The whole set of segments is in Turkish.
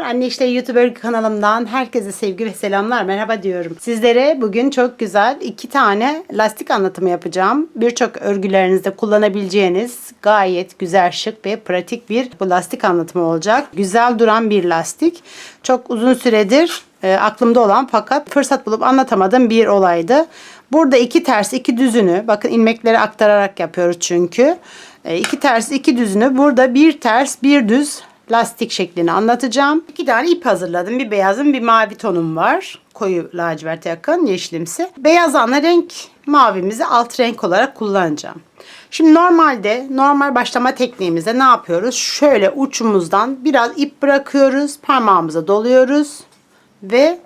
Anne işte YouTuber kanalımdan herkese sevgi ve selamlar. Merhaba diyorum. Sizlere bugün çok güzel iki tane lastik anlatımı yapacağım. Birçok örgülerinizde kullanabileceğiniz gayet güzel, şık ve pratik bir bu lastik anlatımı olacak. Güzel duran bir lastik. Çok uzun süredir e, aklımda olan fakat fırsat bulup anlatamadığım bir olaydı. Burada iki ters iki düzünü bakın ilmekleri aktararak yapıyoruz çünkü. E, iki ters iki düzünü burada bir ters bir düz lastik şeklini anlatacağım. İki tane ip hazırladım. Bir beyazım bir mavi tonum var. Koyu lacivert yakın yeşilimsi. Beyaz ana renk mavimizi alt renk olarak kullanacağım. Şimdi normalde normal başlama tekniğimizde ne yapıyoruz? Şöyle uçumuzdan biraz ip bırakıyoruz. Parmağımıza doluyoruz. Ve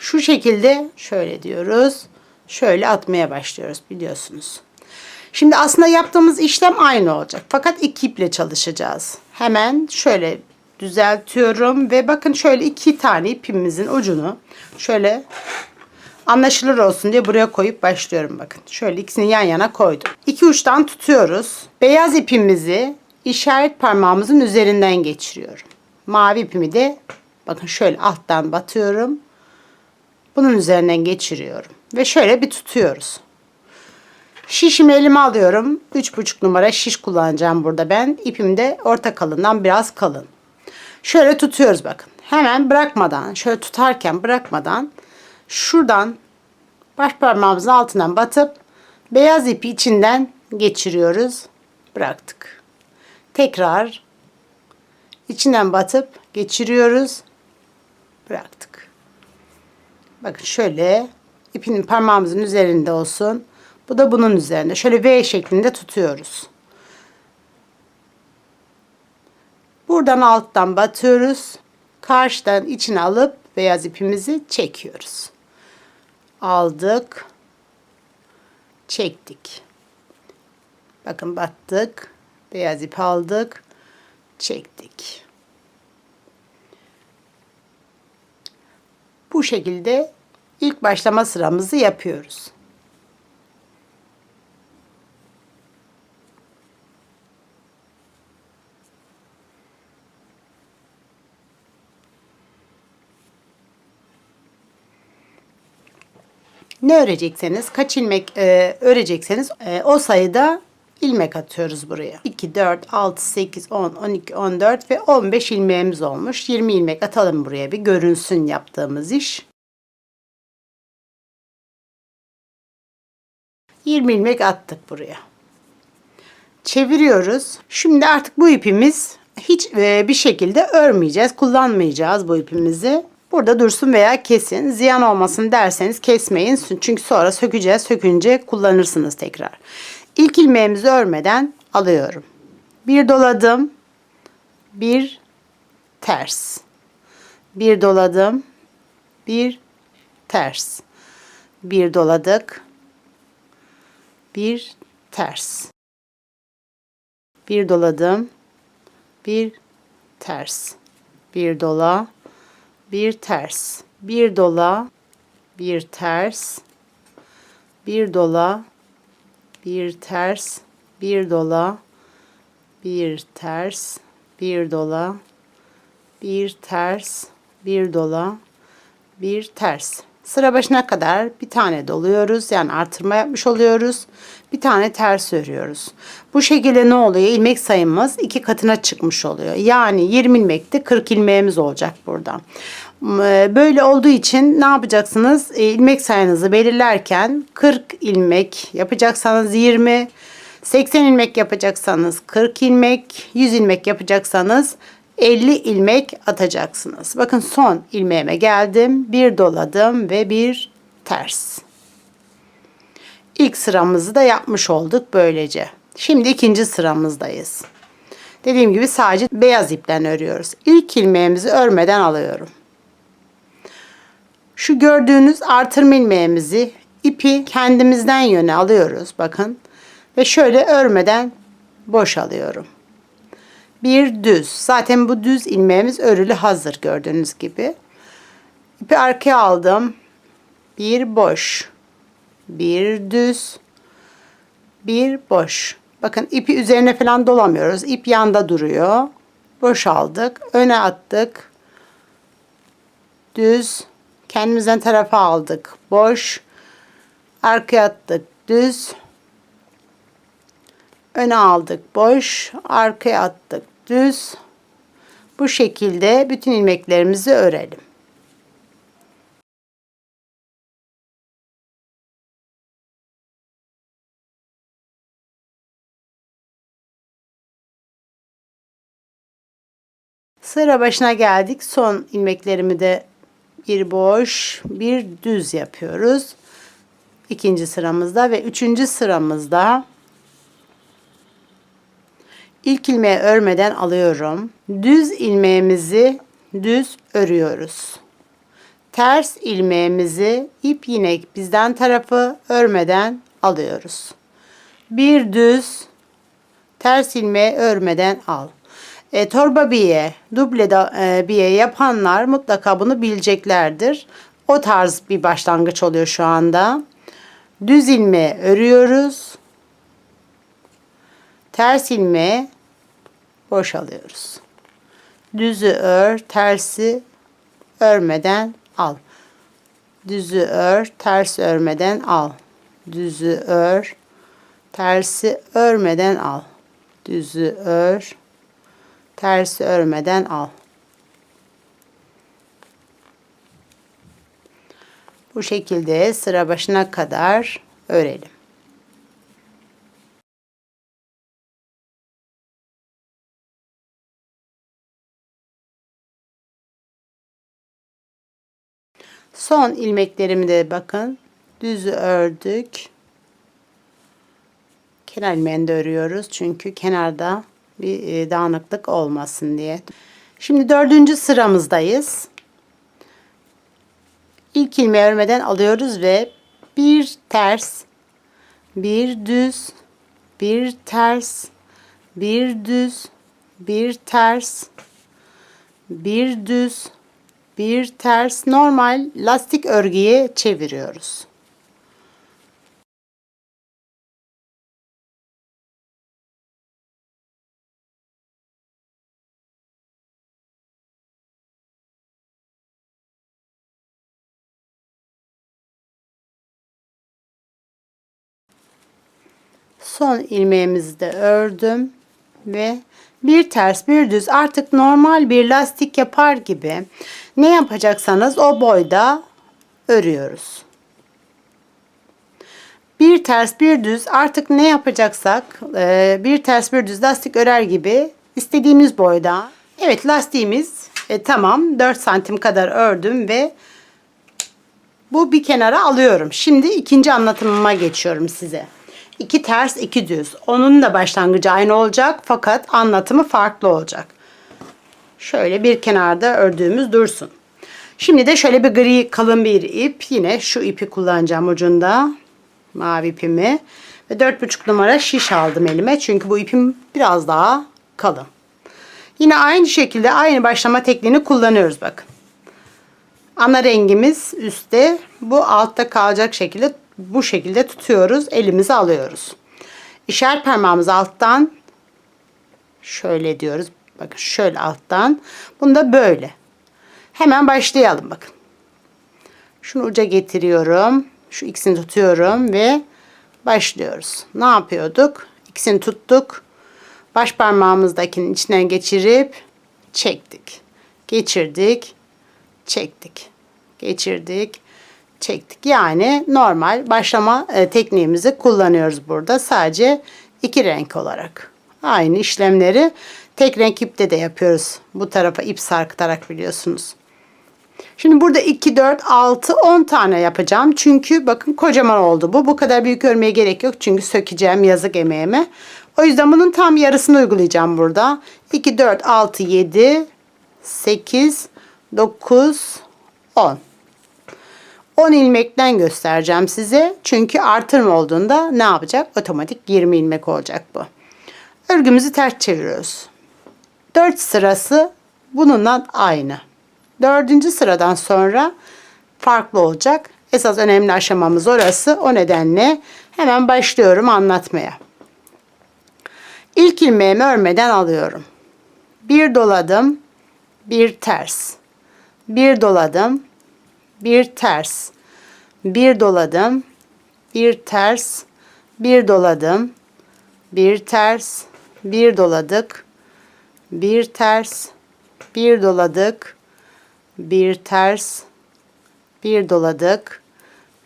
şu şekilde şöyle diyoruz. Şöyle atmaya başlıyoruz biliyorsunuz. Şimdi aslında yaptığımız işlem aynı olacak. Fakat iki iple çalışacağız. Hemen şöyle düzeltiyorum ve bakın şöyle iki tane ipimizin ucunu şöyle anlaşılır olsun diye buraya koyup başlıyorum bakın. Şöyle ikisini yan yana koydum. İki uçtan tutuyoruz. Beyaz ipimizi işaret parmağımızın üzerinden geçiriyorum. Mavi ipimi de bakın şöyle alttan batıyorum. Bunun üzerinden geçiriyorum. Ve şöyle bir tutuyoruz. Şişimi elime alıyorum. 3,5 numara şiş kullanacağım burada ben. İpim de orta kalından biraz kalın. Şöyle tutuyoruz bakın. Hemen bırakmadan, şöyle tutarken bırakmadan şuradan baş parmağımızın altından batıp beyaz ipi içinden geçiriyoruz. Bıraktık. Tekrar içinden batıp geçiriyoruz. Bıraktık. Bakın şöyle ipinin parmağımızın üzerinde olsun. Bu da bunun üzerinde. Şöyle V şeklinde tutuyoruz. Buradan alttan batıyoruz. Karşıdan içine alıp beyaz ipimizi çekiyoruz. Aldık. Çektik. Bakın battık. Beyaz ip aldık. Çektik. Bu şekilde ilk başlama sıramızı yapıyoruz. Ne örecekseniz, kaç ilmek e, örecekseniz e, o sayıda ilmek atıyoruz buraya. 2, 4, 6, 8, 10, 12, 14 ve 15 ilmeğimiz olmuş. 20 ilmek atalım buraya bir görünsün yaptığımız iş. 20 ilmek attık buraya. Çeviriyoruz. Şimdi artık bu ipimiz hiç e, bir şekilde örmeyeceğiz, kullanmayacağız bu ipimizi. Burada dursun veya kesin. Ziyan olmasın derseniz kesmeyin. Çünkü sonra sökeceğiz. Sökünce kullanırsınız tekrar. İlk ilmeğimizi örmeden alıyorum. Bir doladım. Bir ters. Bir doladım. Bir ters. Bir doladık. Bir ters. Bir doladım. Bir ters. Bir dola bir ters, bir dola, bir ters, bir dola, bir ters, bir dola, bir ters, bir dola, bir ters, bir dola, bir ters. Sıra başına kadar bir tane doluyoruz. Yani artırma yapmış oluyoruz. Bir tane ters örüyoruz. Bu şekilde ne oluyor? İlmek sayımız iki katına çıkmış oluyor. Yani 20 ilmekte 40 ilmeğimiz olacak burada. Böyle olduğu için ne yapacaksınız? E, ilmek sayınızı belirlerken 40 ilmek yapacaksanız 20, 80 ilmek yapacaksanız 40 ilmek, 100 ilmek yapacaksanız 50 ilmek atacaksınız. Bakın son ilmeğime geldim. Bir doladım ve bir ters. İlk sıramızı da yapmış olduk böylece. Şimdi ikinci sıramızdayız. Dediğim gibi sadece beyaz ipten örüyoruz. İlk ilmeğimizi örmeden alıyorum. Şu gördüğünüz artırma ilmeğimizi ipi kendimizden yöne alıyoruz. Bakın. Ve şöyle örmeden boş alıyorum bir düz. Zaten bu düz ilmeğimiz örülü hazır gördüğünüz gibi. İpi arkaya aldım. Bir boş. Bir düz. Bir boş. Bakın ipi üzerine falan dolamıyoruz. İp yanda duruyor. Boş aldık. Öne attık. düz, kendimizden tarafa aldık, boş, arkaya attık, düz, öne aldık, boş, arkaya attık, düz. Bu şekilde bütün ilmeklerimizi örelim. Sıra başına geldik. Son ilmeklerimi de bir boş, bir düz yapıyoruz. İkinci sıramızda ve üçüncü sıramızda ilk ilmeği örmeden alıyorum. Düz ilmeğimizi düz örüyoruz. Ters ilmeğimizi ip yine bizden tarafı örmeden alıyoruz. Bir düz ters ilmeği örmeden al. E, torba biye, duble da, e, biye yapanlar mutlaka bunu bileceklerdir. O tarz bir başlangıç oluyor şu anda. Düz ilmeği örüyoruz. Ters ilmeği boşalıyoruz. Düzü ör, tersi örmeden al. Düzü ör, ters örmeden al. Düzü ör, tersi örmeden al. Düzü ör, tersi örmeden al. Bu şekilde sıra başına kadar örelim. Son ilmeklerimi de bakın. Düz ördük. Kenar ilmeğini de örüyoruz. Çünkü kenarda bir e, dağınıklık olmasın diye. Şimdi dördüncü sıramızdayız. İlk ilmeği örmeden alıyoruz ve bir ters, bir düz, bir ters, bir düz, bir ters, bir düz, bir ters normal lastik örgüye çeviriyoruz. Son ilmeğimizi de ördüm ve bir ters bir düz artık normal bir lastik yapar gibi ne yapacaksanız o boyda örüyoruz. Bir ters bir düz artık ne yapacaksak e, bir ters bir düz lastik örer gibi istediğimiz boyda. Evet lastiğimiz e, tamam 4 santim kadar ördüm ve bu bir kenara alıyorum. Şimdi ikinci anlatımıma geçiyorum size. İki ters iki düz. Onun da başlangıcı aynı olacak fakat anlatımı farklı olacak. Şöyle bir kenarda ördüğümüz dursun. Şimdi de şöyle bir gri kalın bir ip. Yine şu ipi kullanacağım ucunda. Mavi ipimi. Ve 4,5 numara şiş aldım elime. Çünkü bu ipim biraz daha kalın. Yine aynı şekilde aynı başlama tekniğini kullanıyoruz bakın. Ana rengimiz üstte. Bu altta kalacak şekilde bu şekilde tutuyoruz. Elimizi alıyoruz. İşaret parmağımızı alttan şöyle diyoruz. Bakın şöyle alttan. Bunu da böyle. Hemen başlayalım bakın. Şunu uca getiriyorum. Şu ikisini tutuyorum ve başlıyoruz. Ne yapıyorduk? İkisini tuttuk. Baş parmağımızdakinin içinden geçirip çektik. Geçirdik. Çektik. Geçirdik çektik. Yani normal başlama e, tekniğimizi kullanıyoruz burada. Sadece iki renk olarak. Aynı işlemleri tek renk ipte de yapıyoruz. Bu tarafa ip sarkıtarak biliyorsunuz. Şimdi burada 2, 4, 6, 10 tane yapacağım. Çünkü bakın kocaman oldu bu. Bu kadar büyük örmeye gerek yok. Çünkü sökeceğim yazık emeğime. O yüzden bunun tam yarısını uygulayacağım burada. 2, 4, 6, 7, 8, 9, 10. 10 ilmekten göstereceğim size. Çünkü artırma olduğunda ne yapacak? Otomatik 20 ilmek olacak bu. Örgümüzü ters çeviriyoruz. 4 sırası bununla aynı. Dördüncü sıradan sonra farklı olacak. Esas önemli aşamamız orası. O nedenle hemen başlıyorum anlatmaya. İlk ilmeğimi örmeden alıyorum. Bir doladım, bir ters. bir doladım, bir ters, bir doladım, bir ters, bir doladım, bir ters, bir doladık, bir ters, bir doladık, bir ters, bir doladık,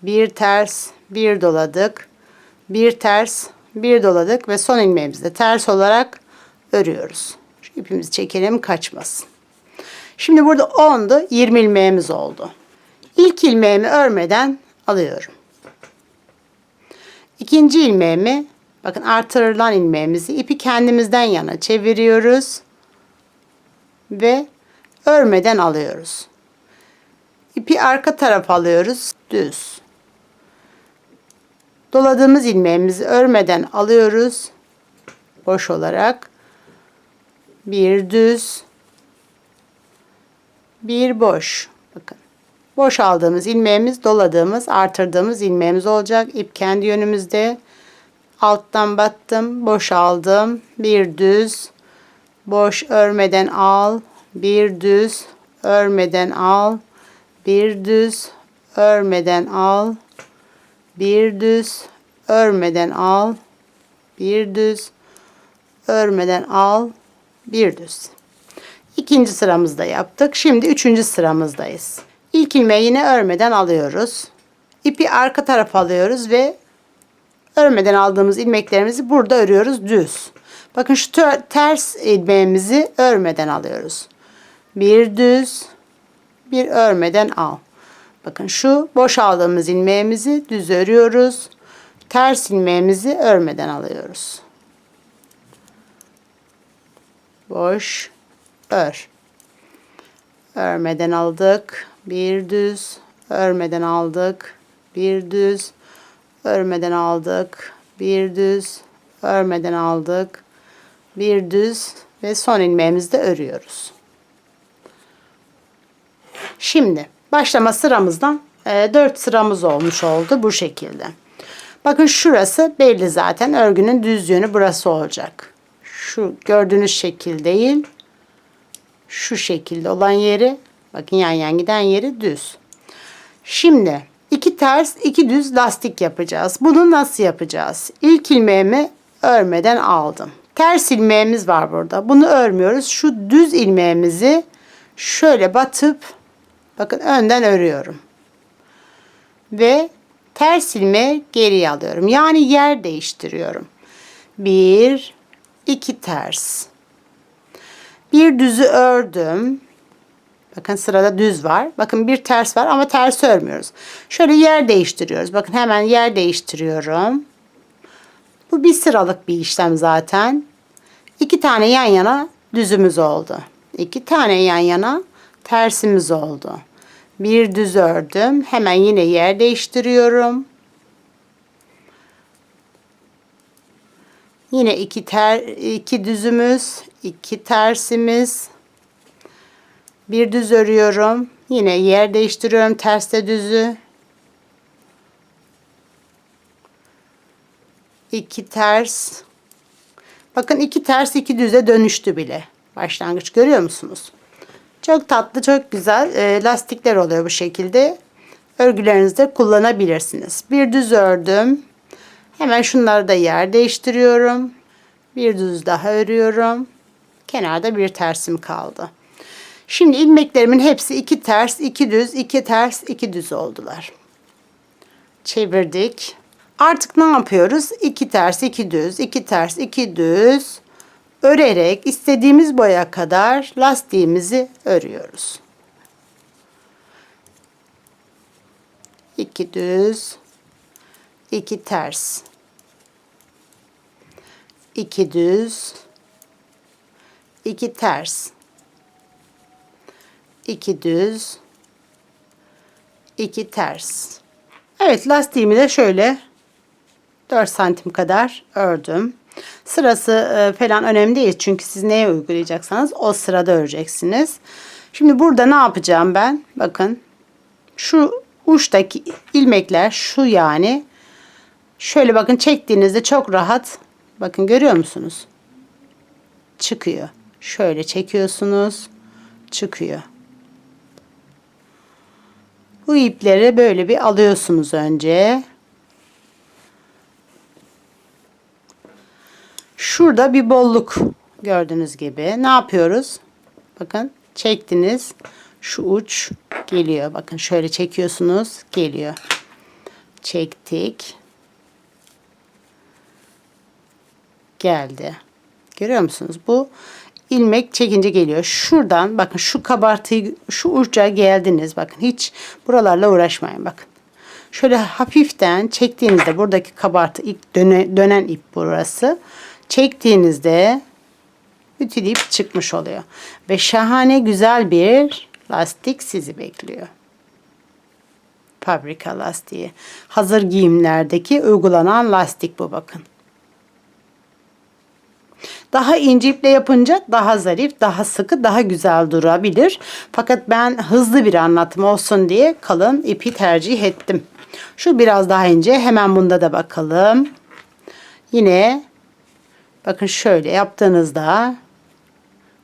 bir ters, bir doladık, bir ters, bir doladık ve son ilmeğimizi de ters olarak örüyoruz. Şu ipimizi çekelim kaçmasın. Şimdi burada 10'du 20 ilmeğimiz oldu. İlk ilmeğimi örmeden alıyorum. İkinci ilmeğimi bakın artırılan ilmeğimizi ipi kendimizden yana çeviriyoruz ve örmeden alıyoruz. İpi arka tarafa alıyoruz düz. Doladığımız ilmeğimizi örmeden alıyoruz boş olarak. Bir düz, bir boş. Bakın. Boş aldığımız ilmeğimiz, doladığımız, artırdığımız ilmeğimiz olacak. İp kendi yönümüzde. Alttan battım, boş aldım. Bir düz, boş örmeden al. Bir düz, örmeden al. Bir düz, örmeden al. Bir düz, örmeden al. Bir düz, örmeden al. Bir düz. İkinci sıramızda yaptık. Şimdi üçüncü sıramızdayız. İlk ilmeği yine örmeden alıyoruz. İpi arka tarafa alıyoruz ve örmeden aldığımız ilmeklerimizi burada örüyoruz düz. Bakın şu ters ilmeğimizi örmeden alıyoruz. Bir düz, bir örmeden al. Bakın şu boş aldığımız ilmeğimizi düz örüyoruz. Ters ilmeğimizi örmeden alıyoruz. Boş, ör. Örmeden aldık. Bir düz, örmeden aldık. Bir düz, örmeden aldık. Bir düz, örmeden aldık. Bir düz ve son ilmeğimizi de örüyoruz. Şimdi başlama sıramızdan e, 4 sıramız olmuş oldu bu şekilde. Bakın şurası belli zaten. Örgünün düz yönü burası olacak. Şu gördüğünüz şekil değil. Şu şekilde olan yeri bakın yan yan giden yeri düz. Şimdi iki ters iki düz lastik yapacağız. Bunu nasıl yapacağız? İlk ilmeğimi örmeden aldım. Ters ilmeğimiz var burada. Bunu örmüyoruz. Şu düz ilmeğimizi şöyle batıp bakın önden örüyorum. Ve ters ilmeği geriye alıyorum. Yani yer değiştiriyorum. Bir, iki ters. Bir düzü ördüm. Bakın sırada düz var. Bakın bir ters var ama ters örmüyoruz. Şöyle yer değiştiriyoruz. Bakın hemen yer değiştiriyorum. Bu bir sıralık bir işlem zaten. İki tane yan yana düzümüz oldu. İki tane yan yana tersimiz oldu. Bir düz ördüm. Hemen yine yer değiştiriyorum. Yine iki ter iki düzümüz, iki tersimiz. Bir düz örüyorum. Yine yer değiştiriyorum terste düzü. İki ters. Bakın iki ters iki düze dönüştü bile. Başlangıç görüyor musunuz? Çok tatlı, çok güzel e, lastikler oluyor bu şekilde. Örgülerinizde kullanabilirsiniz. Bir düz ördüm. Hemen şunları da yer değiştiriyorum. Bir düz daha örüyorum. Kenarda bir tersim kaldı. Şimdi ilmeklerimin hepsi iki ters, iki düz, iki ters, iki düz oldular. Çevirdik. Artık ne yapıyoruz? İki ters, iki düz, iki ters, iki düz örerek istediğimiz boya kadar lastiğimizi örüyoruz. İki düz, iki ters, iki düz, iki ters, iki düz, iki ters. Evet lastiğimi de şöyle 4 santim kadar ördüm. Sırası e, falan önemli değil çünkü siz neye uygulayacaksanız o sırada öreceksiniz. Şimdi burada ne yapacağım ben? Bakın şu uçtaki ilmekler şu yani şöyle bakın çektiğinizde çok rahat bakın görüyor musunuz? Çıkıyor. Şöyle çekiyorsunuz çıkıyor. Bu ipleri böyle bir alıyorsunuz önce. Şurada bir bolluk gördüğünüz gibi. Ne yapıyoruz? Bakın çektiniz. Şu uç geliyor. Bakın şöyle çekiyorsunuz. Geliyor. Çektik. Geldi. Görüyor musunuz? Bu ilmek çekince geliyor. Şuradan bakın şu kabartıyı şu uca geldiniz. Bakın hiç buralarla uğraşmayın. Bakın. Şöyle hafiften çektiğinizde buradaki kabartı ilk döne, dönen ip burası. Çektiğinizde bütün ip çıkmış oluyor. Ve şahane güzel bir lastik sizi bekliyor. Fabrika lastiği. Hazır giyimlerdeki uygulanan lastik bu bakın. Daha ince iple yapınca daha zarif, daha sıkı, daha güzel durabilir. Fakat ben hızlı bir anlatım olsun diye kalın ipi tercih ettim. Şu biraz daha ince. Hemen bunda da bakalım. Yine bakın şöyle yaptığınızda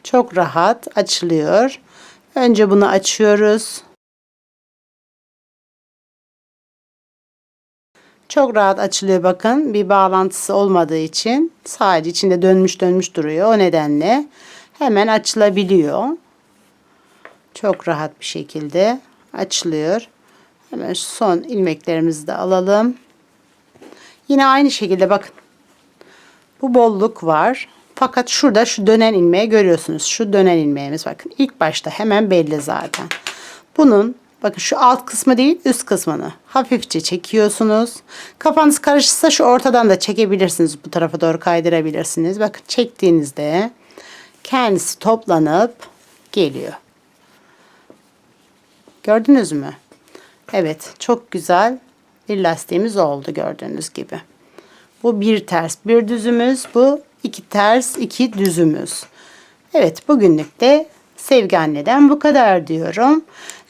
çok rahat açılıyor. Önce bunu açıyoruz. Çok rahat açılıyor bakın. Bir bağlantısı olmadığı için sadece içinde dönmüş dönmüş duruyor. O nedenle hemen açılabiliyor. Çok rahat bir şekilde açılıyor. Hemen son ilmeklerimizi de alalım. Yine aynı şekilde bakın. Bu bolluk var. Fakat şurada şu dönen ilmeği görüyorsunuz. Şu dönen ilmeğimiz bakın. ilk başta hemen belli zaten. Bunun bakın şu alt kısmı değil üst kısmını hafifçe çekiyorsunuz. Kafanız karışırsa şu ortadan da çekebilirsiniz. Bu tarafa doğru kaydırabilirsiniz. Bakın çektiğinizde kendisi toplanıp geliyor. Gördünüz mü? Evet çok güzel bir lastiğimiz oldu gördüğünüz gibi. Bu bir ters bir düzümüz. Bu iki ters iki düzümüz. Evet bugünlük de Sevgi Anne'den bu kadar diyorum.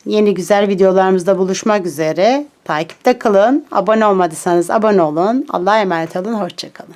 Yeni güzel videolarımızda buluşmak üzere. Takipte kalın. Abone olmadıysanız abone olun. Allah'a emanet olun. Hoşçakalın.